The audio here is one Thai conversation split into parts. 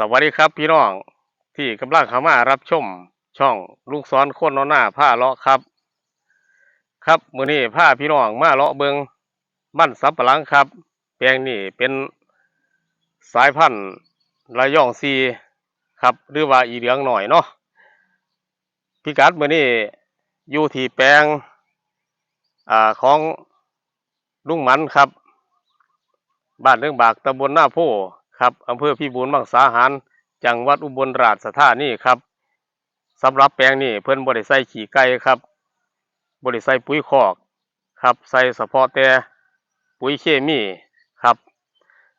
สวัสดีครับพี่น้องที่กำลังเข้ามารับชมช่องลูกศรคนนอนหน้าผ้าเลาะครับ ครับมือนี้ผ้าพี่น้องมาเลาะเบิงมันสับปะหลังครับ แปลงนี้เป็นสายพันธุ์ระยองซีครับ หรือว่าอีเหลืองหน่อยเนาะพิกัดมือนี้อยู่ที่แปลงอ่าของลุงหมันครับ บ้านเรื่องบากตำบลหน้าโพ ครับอำเภอพิบูลมังสาหาร จังหวัดอุบลราชธานีครับสำหรับแปลงนี้เพิ่นบริใส่ขี่ไก่ครับบริใส่ปุ๋ยคอกครับใส่เฉพาะแต่ปุ๋ยเคมีครับ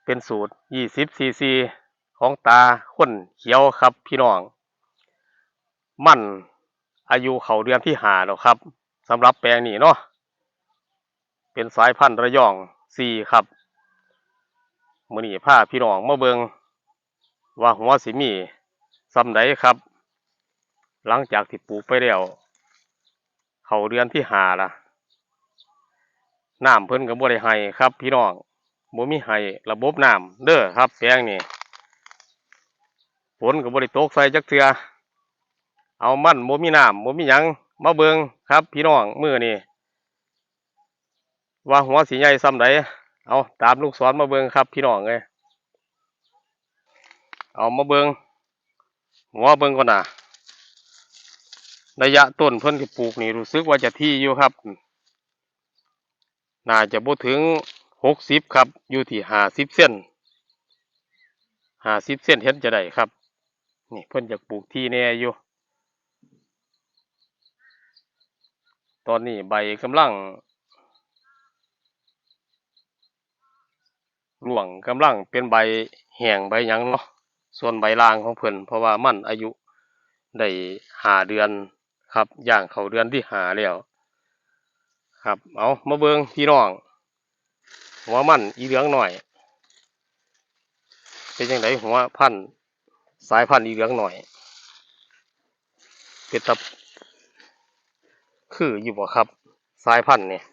เป็นสูตร 20ซีซีของตาข้นเขียวครับพี่น้อง มั่นอายุเขาเดือนที่หาแล้วครับสำหรับแปลงนี้เนาะเป็นสายพันธุ์ระยองซีครับ มื้อนี้พาพี่น้องมาเบิงว่าหัวสิมีซำใดครับ หลังจากที่ปลูกไปแล้วเขาเดือนที่หาละน้ำเพิ่นก็บ่ได้ให้ครับ พี่น้องบ่มีให้ระบบน้ำเด้อครับแปลงนี้ฝนก็บ่ได้ตกใส่จักเทือเอามันบ่มีน้ำบ่มีหยังมาเบิงครับ พี่น้องมือนี้ว่าหัวสิใหญ่ซำใด เอาตามลูกศรมาเบิงครับ พี่น้องเลยเอามาเบิงหัวเบิงก่อนนะระยะต้นเพิ่นที่ปลูกนี่รู้สึกว่าจะที่อยู่ครับ น่าจะบ่ถึงหกสิบครับ อยู่ที่ห้าสิบเส้นห้าสิบเส้นเห็นจะได้ครับ นี่เพิ่นจะปลูกที่แน่อยู่ ตอนนี้ใบกำลัง ร่วงกำลังเป็นใบแห้งใบยังเนาะส่วนใบลางของเพิ่นเพราะว่ามันอายุได้หาเดือนครับย่างเขาเดือนที่หาแล้วครับเอามาเบิงพี่น้องหัวมันอีเหลืองหน่อยเป็นยังไงหัวพันสายพันธุ์อีเหลืองหน่อยเป็นตับคืออยู่บ่ครับ สายพันธุ์เนี่ย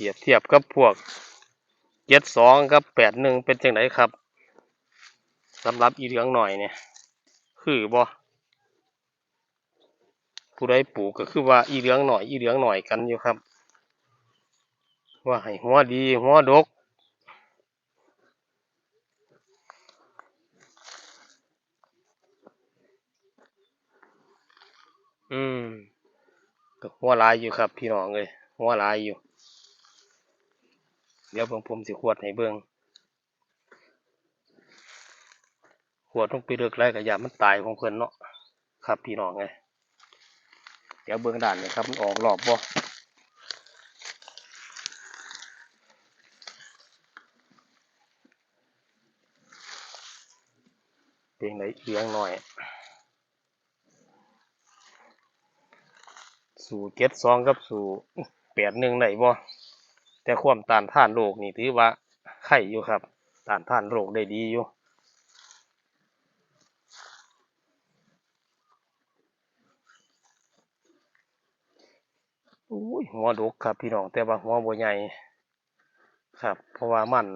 เปรียบเทียบกับพวกเจ็ดสองกับแปดหนึ่งเป็นจังไดครับสำหรับอีเหลืองหน่อยเนี่ย คือบ่ผู้ใดปลูกก็คือว่าอีเหลืองหน่อยอีเหลืองหน่อยกันอยู่ครับ ว่าให้หัวดีหัวดกอืมก็หัวลายอยู่ครับ พี่น้องเลยหัวลายอยู่ เดี๋ยวผมผมสิขวดให้เบิ่งขวดต้องไปเลือกไรกับยามันตายของเพิ่นเนาะครับพี่น้องไงเดี๋ยวเบิ่งด่านเนี่ยครับมันออกรอบบ่เพลงไหนเอียงหน่อย สู่เจ็ดสองกับสู่แปดหนึ่งไหนบ่ แต่ความต้านทานโรคนี่ถือว่าไข่อยู่ครับต้านทานโรคได้ดีอยู่อุ้ยหัวดกครับพี่น้องแต่ว่าหัวบ่ใหญ่ครับ เพราะว่ามัน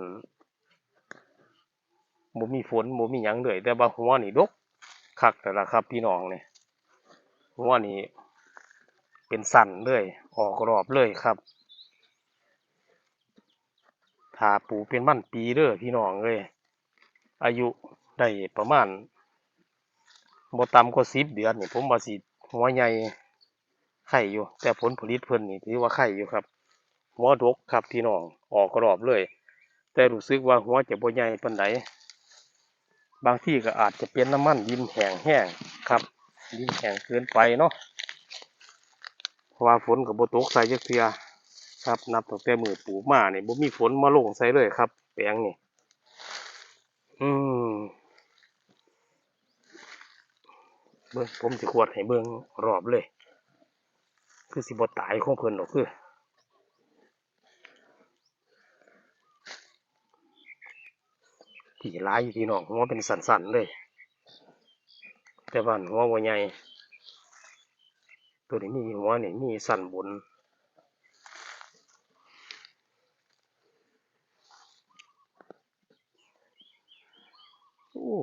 บ่มีฝนบ่มีหยังเลยแต่ว่าหัวนี่ดกคักแต่ละครับ พี่น้องเนี่ยหัวนี่เป็นสั่นเลยออกรอบเลยครับาปลูกเป็นมันปีเด้อพี่น้องเลยอายุได้ประมาณบต่ำกว่าสิบเดือนนี่ผมว่าสิหัวใหญ่ไข่อยู่ แต่ผลผลิตเพิ่นนี่ถือว่าไข่อยู่ครับหัวดกครับพี่น้องออกกรอบเลย แต่รู้สึกว่าหัวจะบ่ใหญ่ปานใดบางที่ก็อาจจะเป็นน้ำมันดินแห้งแห้งครับดินแห้งเกินไปเนาะเพราะว่าฝนกับบตกใส่จักเทื่อ ครับ นับตั้งแต่มือปลูกมาเนี่ยบ่มีฝนมาลงใส่เลยครับ แปลงนี่อืมเบิ่งผมสิขวดให้เบิ่งรอบเลย คือสิบตายของเพิ่นหรอกคือที่ร้ายอยู่ที่นองหัวเป็นสันๆเลย แต่บ้านหัวบ่ใหญ่ตัวนี้มีหัวนี่มีสันบน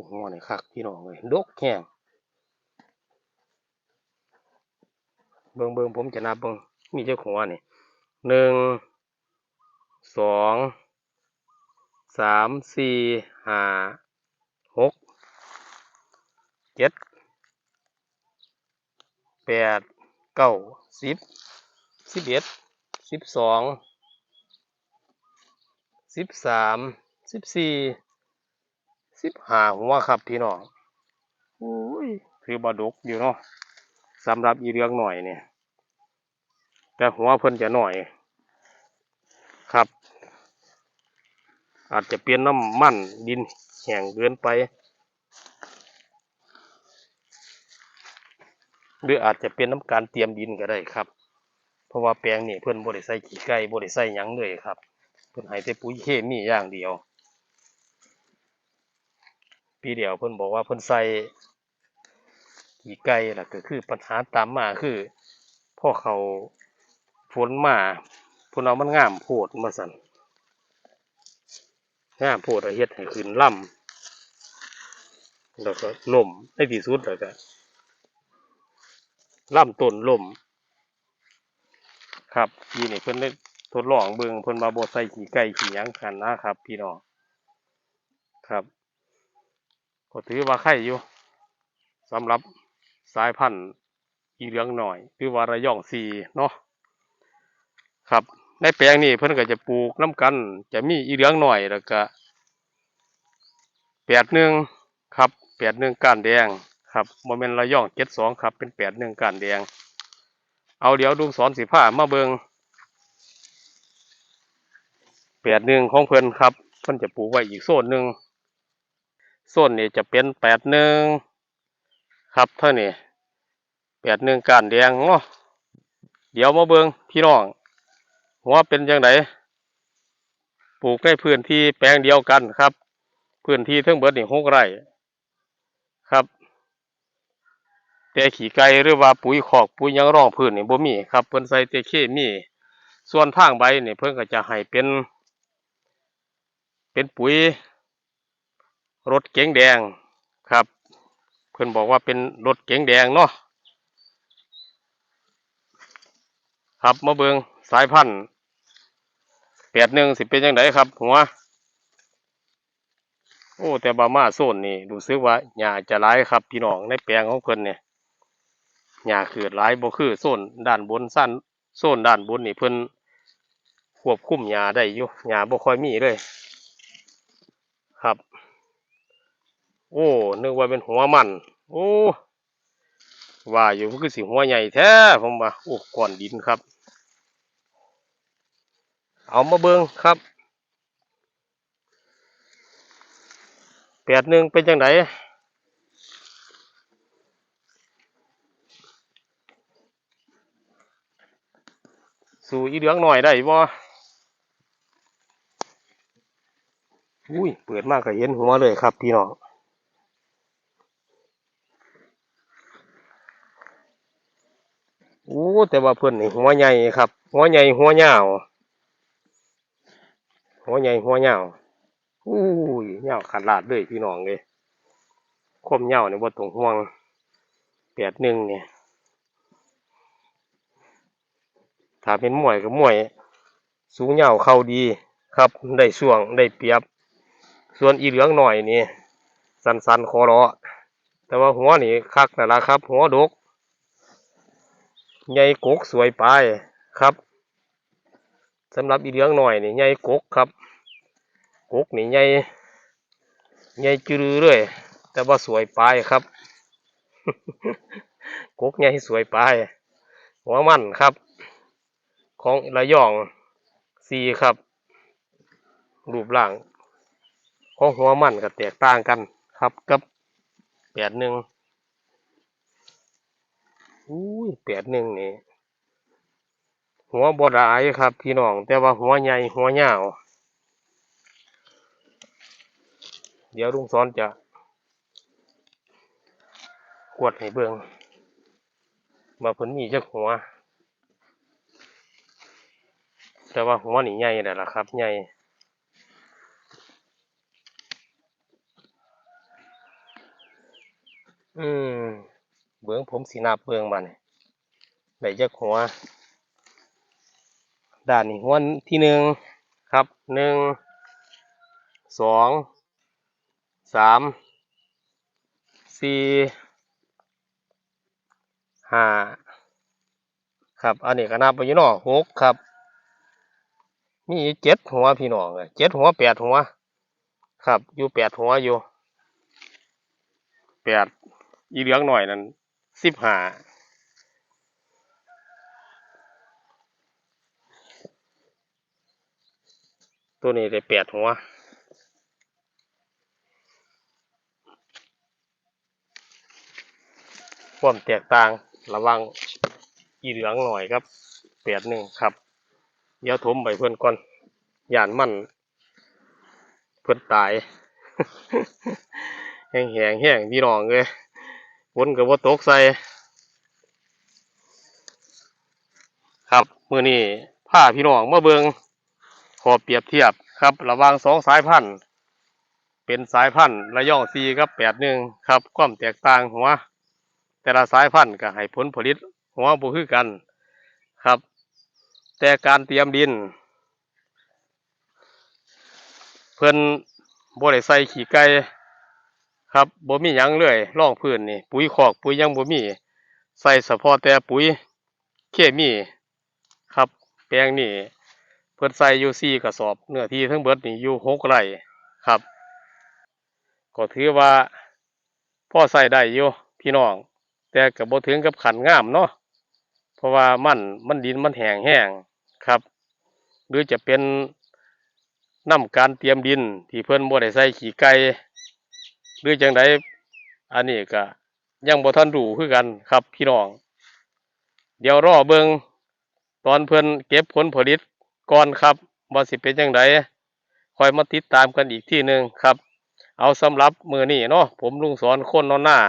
หัวนี่คักพี่น้องเลยดกแห้งเบิ่งเบิ่งผมจะนับเบิ่งมีเจ้าหัวนี่หนึ่งสองสามสี่ห้าหกเจ็ดแปดเก้าสิบสิบเอ็ดสิบสองสิบสามสิบสี่ สิบห้าหัวครับพี่น้องโอ้ยถือบาดกอยู่เนาะสำหรับอีเรื่องหน่อยเนี่ย แต่หัวเพิ่นจะหน่อย ครับ อาจจะเปลี่ยนน้ำมันดินแห้งเกินไป หรืออาจจะเป็นน้ำการเตรียมดินก็ได้ครับ เพราะว่าแปลงนี่เพิ่นบ่ได้ใส่ขี้ไก่บ่ได้ใส่หยังเลยครับ เพิ่นให้แต่ปุ๋ยเคมีอย่างเดียว ปีเดียวเพิ่นบอกว่าเพิ่นใส่ขี้ไก่ล่ะก็คือปัญหาตามมาคือพ่อเขาฝนมาพิ่นเอามันงามโพดมาสั่นงามโพดเอเฮ็ดให้ขึ้นล่ำแล้วก็ล่มในที่สุดแล้วก็ล่ำต้นล่ม ครับปีนี้เพิ่นได้ทดลองเบิ่งเพิ่นมาบ่ใส่ขี้ไก่ขี้หยังกันนะครับ พี่น้องครับ ก็ถือว่าไข่อยู่สำหรับสายพันธุ์อีเหลืองหน่อยหรือว่าระยองสีเนาะครับ ในแปลงนี้เพิ่อนก็จะปลูกน้ำกัน จะมีอีเหลืองหน่อยแล้วก็แปดหนึ่งครับแปดหนึ่งก้านแดงครับโมเมนต์ระยองเจ็ดสองครับ เป็นแปดหนึ่งก้านแดง เอาเดี๋ยวดูสอนสีผ้ามาเบิงแปดหนึ่งของเพิ่นครับเพิ่อนจะปลูกไว้อีกโซนหนึ่ง ส่วนนี้จะเป็นแปดหนึ่งครับเท่านี้แปดหนึ่งการแดงเนาะเดี๋ยวมาเบิงพี่น้องหัวเป็นยังไงปลูกในพื้นที่แปลงเดียวกันครับ พื้นที่ทั้งเบิดนี่หกไร่ครับ แต่ขี่ไก่หรือว่าปุ๋ยขอกปุ๋ยยังร่องพื้นนี่บ่มีครับเพิ่นใส่แต่เคมีส่วนทางใบนี่เพิ่นก็จะให้เป็น เป็นปุ๋ย รถเก๋งแดงครับ เพื่อนบอกว่าเป็นรถเก๋งแดงเนาะครับมาเบิงสายพันธุ์แปดหนึ่งสิเป็นยังไงครับหัวโอ้แต่บามาโซนนี่รู้สึกว่าหญ้าจะร้ายครับพี่น้องในแปลงของเพิ่นเนี่ยหญ้าเกิดร้ายบ่คือโซนด้านบนสั้นโซนด้านบนนี่เพิ่นควบคุมหญ้าได้อยู่หญ้าบ่ค่อยมีเลย ครับ โอ้นึกว่าเป็นหัวมัน โอ้ว่าอยู่มันคือสิหัวใหญ่แท้ผมว่าโอ้ก้อนดินครับ เอามาเบิงครับแปดหนึ่งเป็นจังไดสู่อีเหลืองหน่อยได้บ่อุ้ย เปิดมากก็เห็นหัวเลยครับพี่น้อง โอ้แต่ว่าเพิ่นนี่หัวใหญ่ครับ หัวใหญ่หัวยาวหัวใหญ่หัวยาวอู้ยยาวขาดลาดเลยพี่น้องเลยคมยาวเนี่ยว่าตรงห่วงแปดหนึ่งเนี่ยถ้าเป็นมวยก็มวย สูงยาวเข้าดีครับ ได้ช่วงได้เปรียบ ส่วนอีเหลืองหน่อยนี่สันๆคอเลาะแต่ว่าหัวนี่คักนั่นละครับ หัวดก ใหญ่กกสวยปลายครับสำหรับอีเหลืองหน่อยนี่ใหญ่กกครับ กกนี่ใหญ่ใหญ่จืดเลยแต่ว่าสวยปลายครับ กกใหญ่สวยปลายหัวมันครับ ของระยองซีครับ รูปร่างของหัวมันก็แตกต่างกันครับกับแปดหนึ่ง อุ้ยแปดหนึ่งนี่หัวบดายครับ พี่น้อง แต่ว่าหัวใหญ่หัวยาว เดี๋ยวลุงสอนจะกวดให้เบิงมาเพิ่นมีจักหัว แต่ว่าหัวนี่ใหญ่แล้วล่ะครับ ใหญ่อืม เบื้องผมสีนับเบื้องมาเนี่ยได้จักหัว ด้านนี้หัวที่หนึ่งครับหนึ่งสองสามสี่ห้าครับ อันนี้ก็นับไปยู่เนอหกครับ มีเจ็ดหัวพี่น้องเลยเจ็ดหัวแปดหัว ครับ อยู่แปดหัวอยู่แปดอีเหลืองหน่อยนั่น สิบห้าตัวนี้ได้แปดหัวความแตกต่างระวังอีเหลืองหน่อยครับแปดหนึ่งครับเดี๋ยวถมไปเพื่อนก่อนหยานมันเพื่อนตาย แห้งแหงแห้งพี่น้องเลย นกับว่าตกใส่ ครับมือนี้ผ้าพี่น้องมาเบิงขอเปรียบเทียบครับ ระว่างสองสายพันธุ์ เป็นสายพันธุ์ระยองซีกับแปดหนึ่งครับความแตกต่างหัว แต่ละสายพันธุ์ก็ให้ผลผลิตหัวบ่คือกันครับ แต่การเตรียมดิน เพิ่อนบ่ได้ใส่ขี้ไก่ ครับบ่มีหยังเลยร่องพื้นนี่ ปุ๋ยคอกปุ๋ยยังบ่มี ใส่เฉพาะแต่ปุ๋ยเคมีครับ แปลงนี่เพิ่นใส่อยู่สี่กระสอบเนื้อที่ทั้งเบิดนี่อยู่หกไร่ครับ ก็ถือว่าพ่อใส่ได้อยู่พี่น้อง แต่ก็บ่ถึงกับขันงามเนาะเพราะว่ามันมันดินมันแห้งแห้งครับ หรือจะเป็นน้ำการเตรียมดินที่เพิ่นบ่ได้ใส่ขี้ไก่ หรือจังไดอันนี้ก็ยังบ่ทันรู้คือกันครับพี่น้อง เดี๋ยวรอเบิงตอนเพิ่นเก็บผลผลิตก่อนครับว่าสิเป็นจังไดคอยมาติดตามกันอีกที่หนึ่งครับ เอาสำหรับมือนี้เนาะผมลุงสอนคนนอนหน้า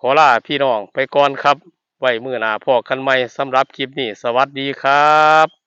ขอลาพี่น้องไปก่อนครับ ไว้มือหน้าพอกันใหม่สำหรับคลิปนี้ สวัสดีครับ